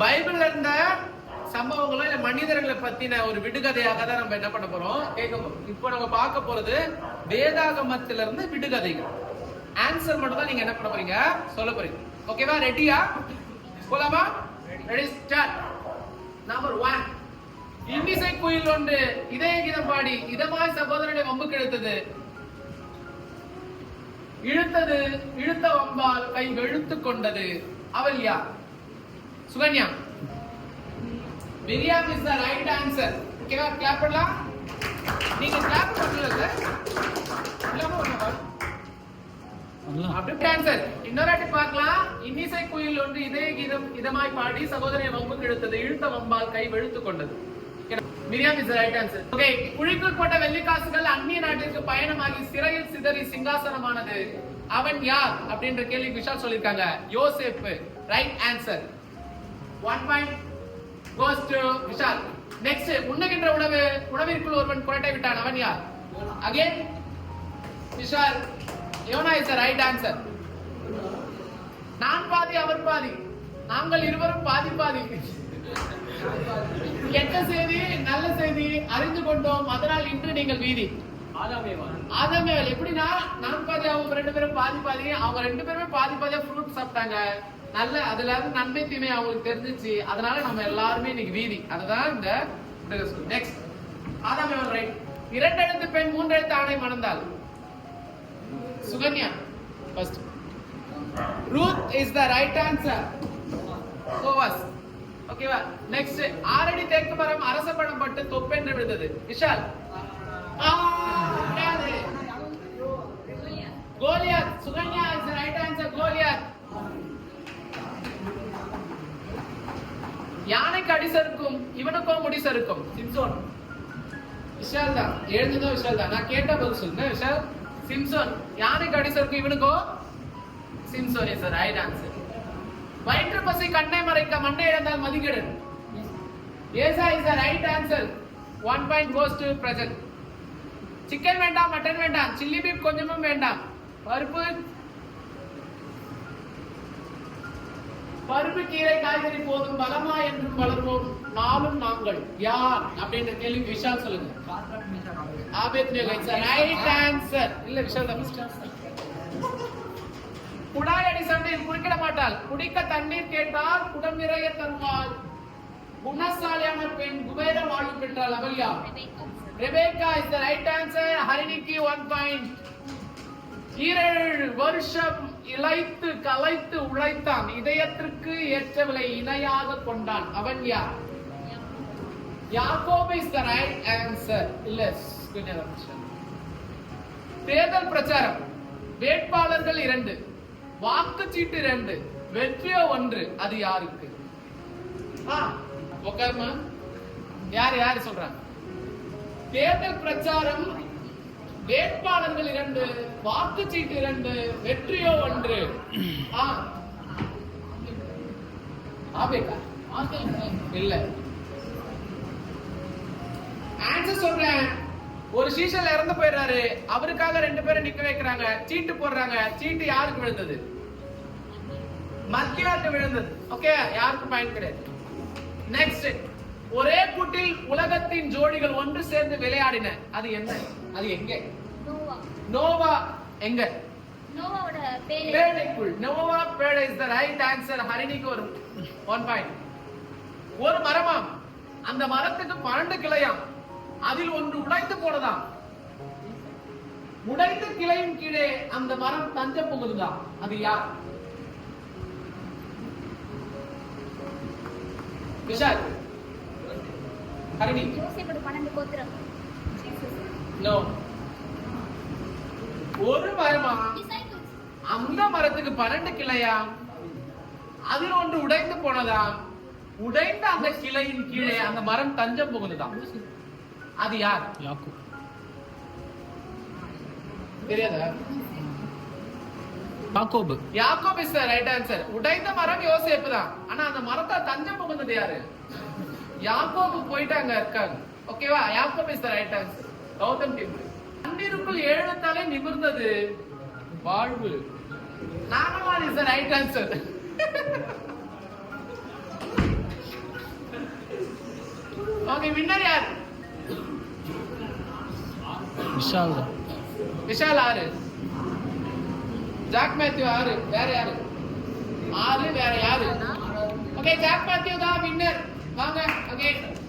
பைபிள்ல இருந்த சம்பவங்களோ இல்ல மனிதர்களை பத்தின ஒரு விடுகதையாக தான் நம்ம என்ன பண்ண போறோம்? கேட்க போறோம் இப்போ நம்ம பார்க்க போறது வேதாகமத்தில இருந்து விடுகதைகள். ஆன்சர் மட்டும் தான் நீங்க என்ன பண்ண போறீங்க? சொல்ல போறீங்க. ஓகேவா ரெடியா போலாமா? ரெடி ஸ்டார்ட் நம்பர் ஒன் இன்னிசை குயில் ஒன்று இதய கீதம் பாடி இதமாய் சகோதரனை வம்புக்கு இழுத்தது இழுத்தது இழுத்த வம்பால் கை வெழுத்து கொண்டது. அவள் யார்? Sukanya. Miriam is the right answer ஓகேவா கிளாப் பண்ணலாம். நீங்க கிளாப் பண்ணல இன்னிசை குயில் ஒன்று கீதம் இதமாய் பாடி சகோதரனை வம்புக்கு இழுத்தது இழுத்த வம்பால் கை வெளுத்து கொண்டது. Miriam is right answer okay குழிக்குள் போட்ட வெள்ளிக்காசுகள் அந்நிய நாட்டிற்கு பயணமாகி சிறையில் சிதறி சிங்காசனமானது. அவன் யார்? அப்படின்ற கேள்வி விஷால் சொல்லிருக்காங்க யோசேப் right answer one point goes to Vishal next உண்ணுகின்ற உணவு உணவிற்குள் ஒருவன் குரட்டை விட்டான். அவன் யார்? அகைன் விஷால் யோனா இஸ் ரைட் ஆன்சர் நான் பாதி அவர் பாதி. நாங்கள் இருவரும் பாதி பாதி. கெட்ட செய்தி நல்ல செய்தி அறிந்து கொண்டோம். அதனால் இன்று நீங்கள் வீதி. ஆதாமேவல் எப்படின்னா நான் பாதி அவங்க ரெண்டு பேரும் பாதி பாதி. அவங்க ரெண்டு பேருமே பாதி பாதியா ஃப்ரூட் சாப்பிட்டாங்க. நல்ல அதுல இருந்து நன்மை தீமை அவங்களுக்கு தெரிஞ்சிச்சு. அதனால நம்ம எல்லாருமே இன்னைக்கு வீதி. அதுதான் இந்த நெக்ஸ்ட் ஆதாமேவல் ரைட் இரண்டு எழுத்து பெண் மூன்று எழுத்து ஆணை மணந்தாள். Sukanya. First Ruth is the right answer கோவாஸ் ஓகேவா நெக்ஸ்ட் ஆரடி தேக்கு மரம் அரச பழம் பட்டு தொப்பென்று விழுந்தது. விஷால் ஆ, கிடையாது. Goliath Sukanya is right answer Goliath யானைக்கு அடி சறுக்கும் இவனுக்கோ முடி சறுக்கும் சிம்சோன். விஷால் தான் எழுந்ததும் விஷால் தான் நான் கேட்ட பதில் சொல்லுங்க விஷால்? சிம்சோன். யானைக்கு அடி சறுக்கும் இவனுக்கோ? சிம்சோன் சார் ரைட் ஆன்சர் வயிற்று பசி கண்ணை மறைக்க மண்ணை இழந்தால் மதிகேடு. ஏசா is right answer one point goes to Prashant chicken வேண்டாம் மட்டன் வேண்டாம். சில்லி பீப் கொஞ்சமும் வேண்டாம். பருப்பு பருப்பு கீரை காய்கறி போதும் பலமா என்றும் வளர்வோம் நாளும் நாங்கள். யார்? அப்படின்ற கேள்வி விஷால் சொல்லுங்க. ஆபேத் ரைட் ஆன்சர் இல்ல விஷால் குடாய் குடாயடி சண்டையில் குறுக்கிட மாட்டாள். குடிக்க தண்ணீர் கேட்டால் குடம் நிறைய தருவாள். குணசாலியான பெண் குபேர வாழ்வு பெற்றாள் அவள் Rebecca is the right answer ஹரிணிக்கு one point இரண்டு வருஷம் இளைத்து கலைத்து உழைத்தான் இதயத்திற்கு ஏற்றவளை இணையாக கொண்டான். அவன் யார்? யாக்கோப் இஸ் த ரைட் ஆன்சர் இல்ல தேர்தல் பிரச்சாரம். வேட்பாளர்கள் இரண்டு வாக்குச்சீட்டு இரண்டு வெற்றியோ ஒன்று அது யாருக்கு? உட்காருமா யார் யாரு சொல்றாங்க? தேர்தல் பிரச்சாரம் வேட்பாளர்கள் இரண்டு வாக்குச்சீட்டு இரண்டு வெற்றியோ ஒன்று. இல்ல. ஆன்சர் சொல்றேன். ஒரு சீசன்ல இறந்து போயிடுறாரு. அவருக்காக ரெண்டு பேரும் நிக்க வைக்கிறாங்க. சீட்டு போடுறாங்க. சீட்டு யாருக்கு விழுந்தது? மத்தியாட்டு விழுந்தது. ஓகே யாருக்கு பயன் கிடையாது. நெக்ஸ்ட் ஒரே கூட்டில் உலகத்தின் ஜோடிகள் ஒன்று சேர்ந்து விளையாடின அது என்ன? அது எங்க? நோவா. எங்க? நோவாவோட பேரு. பேழைக்குள் நோவா பேழை இஸ் த ரைட் ஆன்சர் ஹரிணிக்கு ஒரு ஒன் பாயிண்ட் ஒரு மரமாம். அந்த மரத்துக்கு பன்னெண்டு கிளையாம். அதில் ஒன்று உடைத்து போனதாம். உடைத்த கிளையின் கீழே அந்த மரம் தஞ்ச புகுதுதான் அது யார்? விஷால் கோத்திரம். நோ ஒரு மரமா. அந்த மரத்துக்கு பன்னெண்டு கிளையா? அதில் ஒன்று உடைந்து போனதாம் உடைந்த அந்த கிளையின் கீழே அந்த மரம் தஞ்சம் புகுந்ததாம் அது யார்? யாக்கு. தெரியாதா? யாக்கோபு. யாக்கோப் இஸ் ரைட் ஆன்சர் உடைந்த மரம் யோசேப்பு தான் ஆனா அந்த மரத்தை தஞ்சம் புகுந்தது யாரு? யாக்கோபு போயிட்டு அங்க இருக்காங்க ஓகேவா யாக்கோபு is the right answer Gautham temple தண்ணீருக்குள் ஏழு நிமிர்ந்தது. வாழ்வு. நாகமான் is the right answer okay winner யார்? விஷால். விஷால் ஆறு. ஜாக் மேத்யூ ஆறு. வேற யாரு? ஆறு வேற யாரு? ஓகே ஜாக் மேத்யூ தான் வின்னர் Manga, okay.